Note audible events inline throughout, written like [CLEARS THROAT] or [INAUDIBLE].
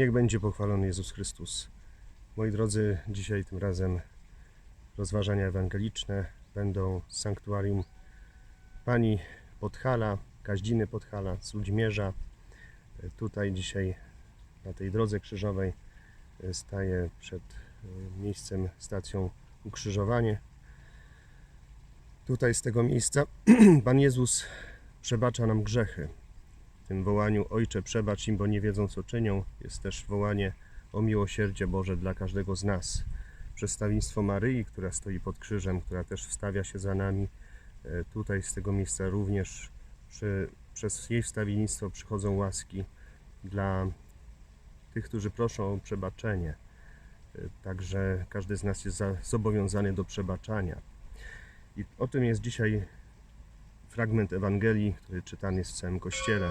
Niech będzie pochwalony Jezus Chrystus. Moi drodzy, dzisiaj tym razem rozważania ewangeliczne będą z sanktuarium Pani Podhala, Kaździny Podhala, z Ludźmierza. Tutaj dzisiaj na tej drodze krzyżowej staję przed e, miejscem, stacją ukrzyżowanie. Tutaj z tego miejsca [CLEARS THROAT] Pan Jezus przebacza nam grzechy. Tym wołaniu Ojcze przebacz im, bo nie wiedzą co czynią jest też wołanie o miłosierdzie Boże dla każdego z nas. Przedstawieństwo Maryi, która stoi pod krzyżem, która też wstawia się za nami. E, Tutaj z tego miejsca również przy, przez jej wstawiennictwo przychodzą łaski dla tych, którzy proszą o przebaczenie. E, Także każdy z nas jest za- zobowiązany do przebaczania. I o tym jest dzisiaj fragment Ewangelii, który czytany jest w całym Kościele.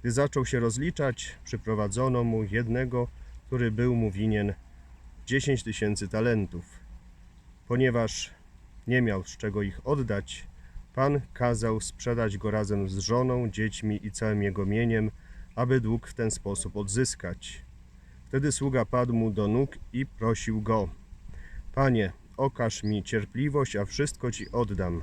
Gdy zaczął się rozliczać, przyprowadzono mu jednego, który był mu winien 10 tysięcy talentów. Ponieważ nie miał z czego ich oddać, Pan kazał sprzedać go razem z żoną, dziećmi i całym jego mieniem, aby dług w ten sposób odzyskać. Wtedy sługa padł mu do nóg i prosił go: Panie, okaż mi cierpliwość, a wszystko ci oddam.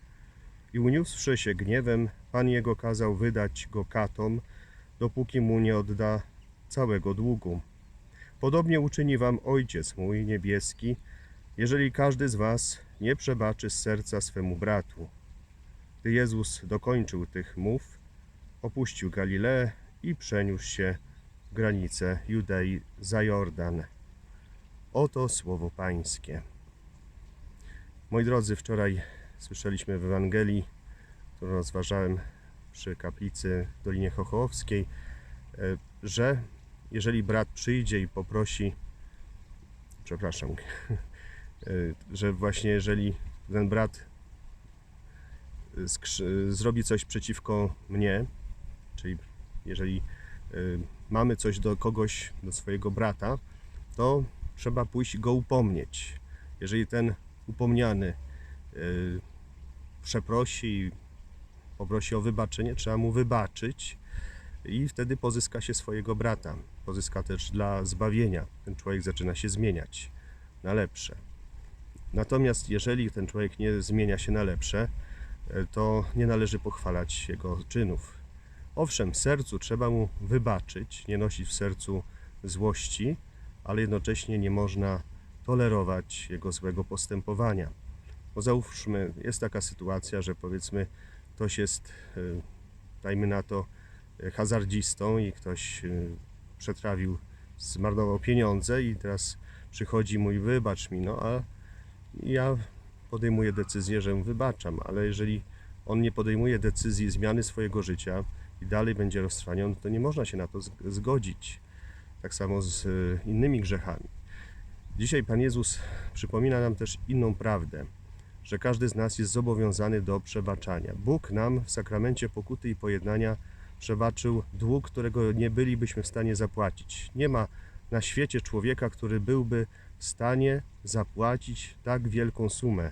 I uniósłszy się gniewem, pan jego kazał wydać go katom, dopóki mu nie odda całego długu. Podobnie uczyni wam Ojciec mój niebieski, jeżeli każdy z was nie przebaczy z serca swemu bratu. Gdy Jezus dokończył tych mów, opuścił Galileę i przeniósł się w granice Judei za Jordan. Oto słowo Pańskie. Moi drodzy, wczoraj słyszeliśmy w Ewangelii, którą rozważałem przy kaplicy w Dolinie Chochołowskiej, e, że jeżeli brat przyjdzie i poprosi, przepraszam, [LAUGHS] e, że właśnie jeżeli ten brat skrzy- zrobi coś przeciwko mnie, czyli jeżeli e, mamy coś do kogoś, do swojego brata, to trzeba pójść go upomnieć. Jeżeli ten upomniany przeprosi, poprosi o wybaczenie, trzeba mu wybaczyć i wtedy pozyska się swojego brata. Pozyska też dla zbawienia. Ten człowiek zaczyna się zmieniać na lepsze. Natomiast jeżeli ten człowiek nie zmienia się na lepsze, y, to nie należy pochwalać jego czynów. Owszem, w sercu trzeba mu wybaczyć, nie nosić w sercu złości, ale jednocześnie nie można tolerować jego złego postępowania. Bo załóżmy, jest taka sytuacja, że powiedzmy ktoś jest, y, dajmy na to, y, hazardzistą i ktoś y, przetrawił, zmarnował pieniądze i teraz przychodzi mój wybacz mi, no a ja podejmuję decyzję, że mu wybaczam, ale jeżeli on nie podejmuje decyzji zmiany swojego życia i dalej będzie roztrwaniony, to nie można się na to zgodzić. Tak samo z innymi grzechami. Dzisiaj Pan Jezus przypomina nam też inną prawdę, że każdy z nas jest zobowiązany do przebaczania. Bóg nam w sakramencie pokuty i pojednania przebaczył dług, którego nie bylibyśmy w stanie zapłacić. Nie ma na świecie człowieka, który byłby w stanie zapłacić tak wielką sumę.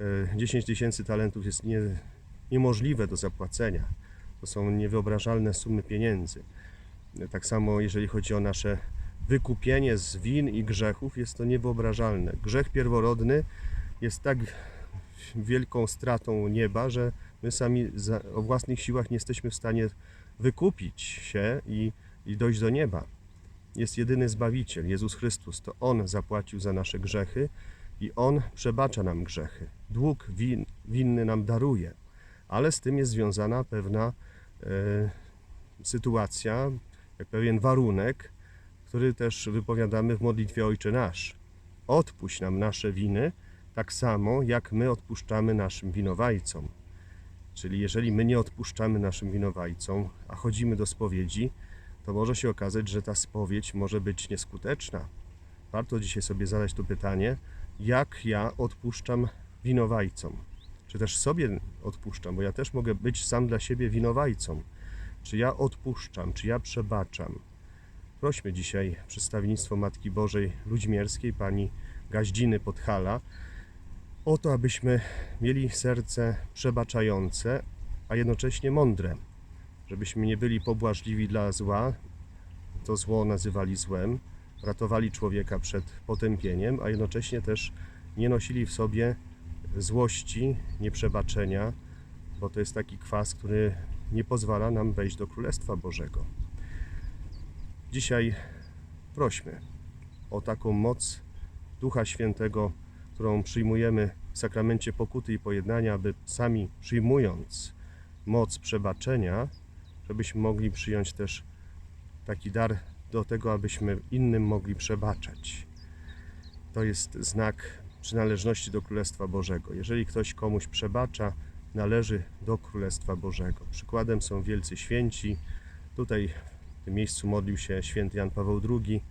E, 10 tysięcy talentów jest nie, niemożliwe do zapłacenia. To są niewyobrażalne sumy pieniędzy. E, Tak samo jeżeli chodzi o nasze wykupienie z win i grzechów, jest to niewyobrażalne. Grzech pierworodny jest tak wielką stratą nieba, że my sami za, o własnych siłach nie jesteśmy w stanie wykupić się i, i dojść do nieba. Jest jedyny Zbawiciel, Jezus Chrystus. To On zapłacił za nasze grzechy i On przebacza nam grzechy. Dług win, winny nam daruje, ale z tym jest związana pewna e, sytuacja, jak pewien warunek, który też wypowiadamy w modlitwie Ojcze Nasz. Odpuść nam nasze winy, tak samo jak my odpuszczamy naszym winowajcom. Czyli jeżeli my nie odpuszczamy naszym winowajcom, a chodzimy do spowiedzi, to może się okazać, że ta spowiedź może być nieskuteczna. Warto dzisiaj sobie zadać to pytanie, jak ja odpuszczam winowajcom? Czy też sobie odpuszczam, bo ja też mogę być sam dla siebie winowajcą. Czy ja odpuszczam, czy ja przebaczam? Prośmy dzisiaj przedstawienictwo Matki Bożej Ludźmierskiej, pani Gaździny Podhala, o to, abyśmy mieli serce przebaczające, a jednocześnie mądre, żebyśmy nie byli pobłażliwi dla zła, to zło nazywali złem, ratowali człowieka przed potępieniem, a jednocześnie też nie nosili w sobie złości, nieprzebaczenia, bo to jest taki kwas, który nie pozwala nam wejść do Królestwa Bożego. Dzisiaj prośmy o taką moc Ducha Świętego, którą przyjmujemy w sakramencie pokuty i pojednania, aby sami przyjmując moc przebaczenia, żebyśmy mogli przyjąć też taki dar do tego, abyśmy innym mogli przebaczać. To jest znak przynależności do Królestwa Bożego. Jeżeli ktoś komuś przebacza, należy do Królestwa Bożego. Przykładem są wielcy święci. Tutaj w tym miejscu modlił się święty Jan Paweł II.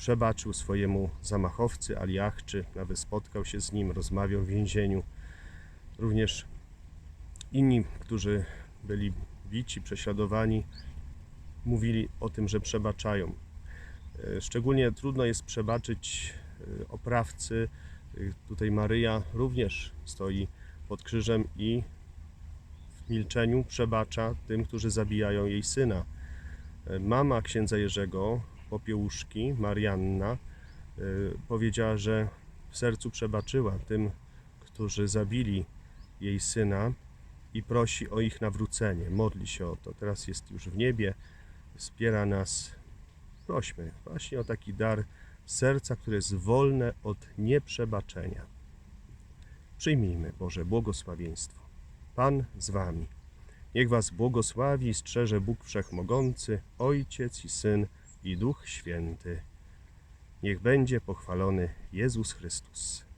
Przebaczył swojemu zamachowcy Aliachczy, nawet spotkał się z nim, rozmawiał w więzieniu. Również inni, którzy byli bici, prześladowani, mówili o tym, że przebaczają. E, Szczególnie trudno jest przebaczyć e, oprawcy. E, Tutaj Maryja również stoi pod krzyżem i w milczeniu przebacza tym, którzy zabijają jej syna. Mama księdza Jerzego, Popiełuszki, Marianna, e, powiedziała, że w sercu przebaczyła tym, którzy zabili jej syna i prosi o ich nawrócenie. Modli się o to. Teraz jest już w niebie, wspiera nas. Prośmy właśnie o taki dar serca, które jest wolne od nieprzebaczenia. Przyjmijmy Boże błogosławieństwo. Pan z Wami. Niech Was błogosławi i strzeże Bóg Wszechmogący, Ojciec i Syn i Duch Święty. Niech będzie pochwalony Jezus Chrystus.